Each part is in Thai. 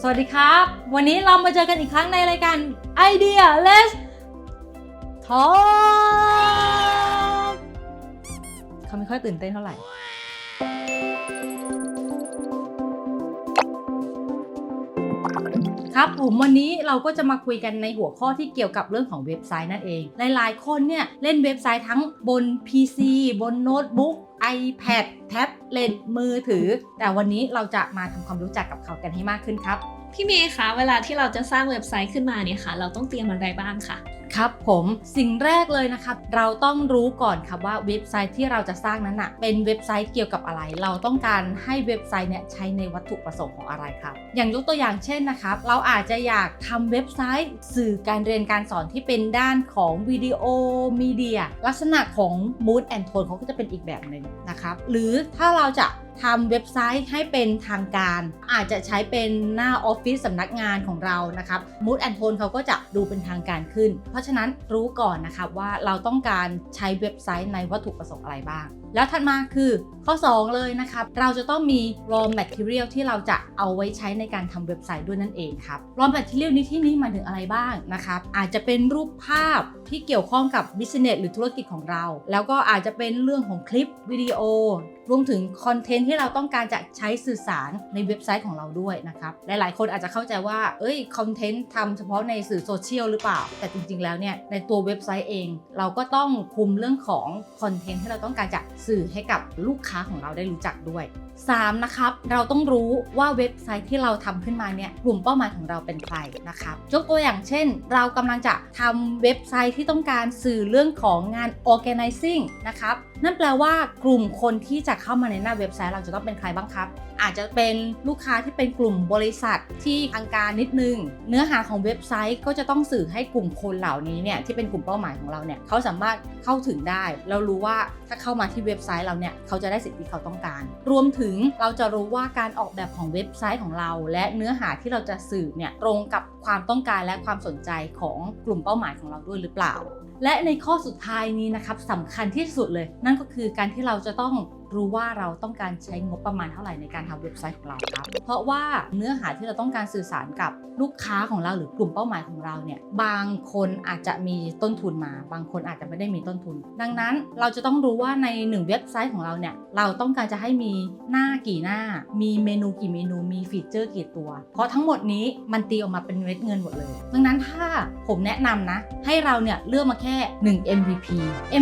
สวัสดีครับ วันนี้เรามาเจอกันอีกครั้งในรายการ Idea Let's Talk เขาไม่ค่อยตื่นเต้นเท่าไหร่ ครับผมวันนี้เราก็จะมาคุยกันในหัวข้อที่เกี่ยวกับเรื่องของเว็บไซต์นั่นเอง หลายๆ คนเนี่ยเล่นเว็บไซต์ทั้งบน PC บนโน้ตบุ๊ก iPad แท็บเล็ตมือถือ แต่วันนี้เราจะมาทำความรู้จักกับเขากันให้มากขึ้นครับ พี่เมย์คะเวลาที่เราจะสร้างเว็บไซต์ขึ้นมาเนี่ยค่ะ เราต้องเตรียมอะไรบ้างคะ ครับผมสิ่งแรกเลยนะครับเราต้องรู้ก่อนครับว่าเว็บไซต์ที่เราจะสร้างนั้นนะเป็นเว็บไซต์เกี่ยวกับอะไร เราต้องการให้เว็บไซต์เนี่ยใช้ในวัตถุประสงค์ของอะไรครับ อย่างยกตัวอย่างเช่นนะครับเราอาจจะอยากทำเว็บไซต์สื่อการเรียนการสอนที่เป็นด้านของวิดีโอมีเดียลักษณะของ Mood and Tone เขาก็จะเป็นอีกแบบหนึ่งนะครับหรือถ้าเราจะ ทำเว็บไซต์ให้เป็นทางการ อาจจะใช้เป็นหน้าออฟฟิศสำนักงานของเรานะครับ Mood and Tone เขาก็จะดูเป็นทางการขึ้น เพราะฉะนั้นรู้ก่อนนะครับว่าเราต้องการใช้เว็บไซต์ในวัตถุประสงค์อะไรบ้างแล้วถัดมาคือข้อ 2 เลยนะครับ เราจะต้องมี raw material ที่เราจะเอาไว้ใช้ในการทำเว็บไซต์ด้วยนั่นเองครับ raw material นี้ที่นี้หมายถึงอะไรบ้างนะครับ อาจจะเป็นรูปภาพที่เกี่ยวข้องกับ business หรือธุรกิจของเรา แล้วก็อาจจะเป็นเรื่องของคลิปวิดีโอ รวมถึงคอนเทนต์ที่เราต้องการจะใช้สื่อสารในเว็บไซต์ของเราด้วยนะครับ หลายๆ คนอาจจะเข้าใจว่า เอ้ย คอนเทนต์ทำเฉพาะในสื่อโซเชียลหรือเปล่า แต่จริง ๆ แล้วเนี่ย ในตัวเว็บไซต์เอง เราก็ต้องคุมเรื่องของคอนเทนต์ที่เราต้องการจะสื่อให้กับลูกค้าของเราได้รู้จักด้วย 3. นะครับ เราต้องรู้ว่าเว็บไซต์ที่เราทำขึ้นมาเนี่ยกลุ่มเป้าหมายของเราเป็นใครนะครับยกตัวอย่างเช่น เรากำลังจะทำเว็บไซต์ที่ต้องการสื่อเรื่องของงาน organizing นะครับนั่นแปลว่ากลุ่มคนที่จะเข้ามาในหน้าเว็บไซต์เราจะต้องเป็นใครบ้างครับ อาจจะเป็นลูกค้าที่เป็นกลุ่มบริษัทที่ทางการนิดนึง เนื้อหาของเว็บไซต์ก็จะต้องสื่อให้กลุ่มคนเหล่านี้เนี่ยที่เป็นกลุ่มเป้าหมายของเราเนี่ยเขาสามารถเข้าถึงได้ เรารู้ว่าถ้าเข้ามาที่เว็บไซต์เราเนี่ยเขาจะได้สิ่งที่เขาต้องการ รวมถึงเราจะรู้ว่าการออกแบบของเว็บไซต์ของเรา และเนื้อหาที่เราจะสื่อเนี่ยตรงกับความต้องการและความสนใจของกลุ่มเป้าหมายของเราด้วยหรือเปล่า และในข้อสุดท้ายนี้นะครับสำคัญที่สุดเลย นั่นก็คือการที่เราจะต้องรู้ว่าเราต้องการใช้งบประมาณเท่าไหร่ในการทำเว็บไซต์ของเราครับ เพราะว่าเนื้อหาที่เราต้องการสื่อสารกับลูกค้าของเราหรือกลุ่มเป้าหมายของเราเนี่ยบางคนอาจจะมีต้นทุนมา บางคนอาจจะไม่ได้มีต้นทุน ดังนั้นเราจะต้องรู้ว่าในหนึ่งเว็บไซต์ของเราเนี่ยเราต้องการจะให้มีหน้ากี่หน้า มีเมนูกี่เมนูมีฟีเจอร์กี่ตัว เพราะทั้งหมดนี้มันตีออกมาเป็นเม็ดเงินหมดเลย ดังนั้นถ้าผมแนะนำนะ ให้เราเนี่ยเลือกมาแค่ 1 MVP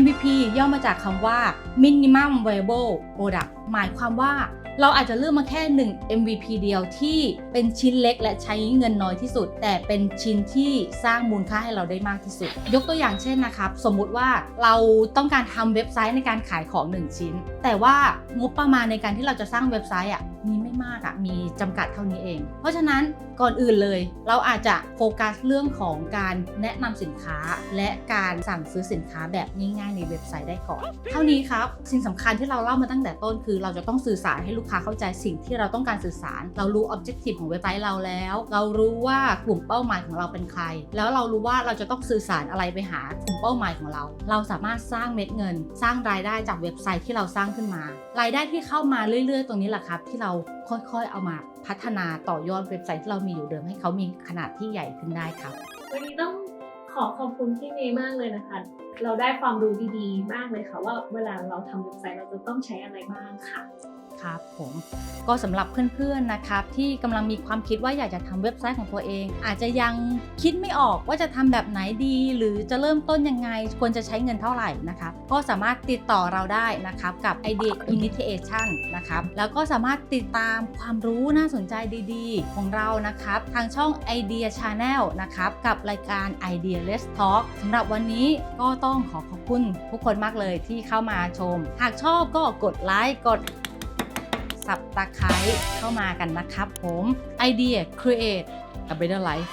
MVP ย่อมาจากคำว่า minimum viable product หมายความว่าเราอาจจะเลือกมาแค่ 1 MVP เดียวที่เป็นชิ้นเล็กและใช้เงินน้อยที่สุด แต่เป็นชิ้นที่สร้างมูลค่าให้เราได้มากที่สุด ยกตัวอย่างเช่นนะครับ สมมุติว่าเราต้องการทำเว็บไซต์ในการขายของ 1 ชิ้น แต่ว่างบประมาณในการที่เราจะสร้างเว็บไซต์อะมีไม่มากอะมีจำกัดเท่านี้เอง เพราะฉะนั้นก่อนอื่นเลย เราอาจจะโฟกัสเรื่องของการแนะนำสินค้า และการสั่งซื้อสินค้าแบบง่ายๆในเว็บไซต์ได้ก่อน เท่านี้ครับสิ่งสำคัญที่เราเล่ามาตั้งแต่ต้นคือ เราจะต้องสื่อสารให้ลูกค้าเข้าใจสิ่งที่เราต้องการสื่อสาร เรารู้ objective ของเว็บไซต์เราแล้ว เรารู้ว่ากลุ่มเป้าหมายของเราเป็นใคร แล้วเรารู้ว่าเราจะต้องสื่อสารอะไรไปหากลุ่มเป้าหมายของเรา เราสามารถสร้างเม็ดเงิน สร้างรายได้จากเว็บไซต์ที่เราสร้างขึ้นมา รายได้ที่เข้ามาเรื่อย ๆ ตรงนี้แหละครับที่เราค่อยๆ เอามาพัฒนาต่อยอดเว็บไซต์ที่เรามีอยู่เดิมให้เขามีขนาดที่ใหญ่ขึ้นได้ครับ วันนี้ต้องขอขอบคุณพี่เมย์มากเลยนะคะ เราได้ความรู้ดีๆ มากเลยค่ะว่าเวลาเราทำเว็บไซต์เราจะต้องใช้อะไรบ้างค่ะ ครับผมก็สำหรับเพื่อนๆนะครับที่กำลังมีความคิดว่าอยากจะทำเว็บไซต์ของตัวเอง อาจจะยังคิดไม่ออกว่าจะทำแบบไหนดี หรือจะเริ่มต้นยังไงควรจะใช้เงินเท่าไหร่นะครับก็สามารถติดต่อเราได้นะครับกับ Idea Initiation นะครับแล้วก็สามารถติดตามความรู้น่าสนใจดีๆ ของเรานะครับทางช่อง Idea Channel นะครับกับรายการ Idea Let's Talk สำหรับวันนี้ก็ต้องขอขอบคุณทุกคนมากเลยที่เข้ามาชม หากชอบก็กดไลค์กดสับตะไคร้เข้ามากันนะครับผมไอเดีย Create a Better Life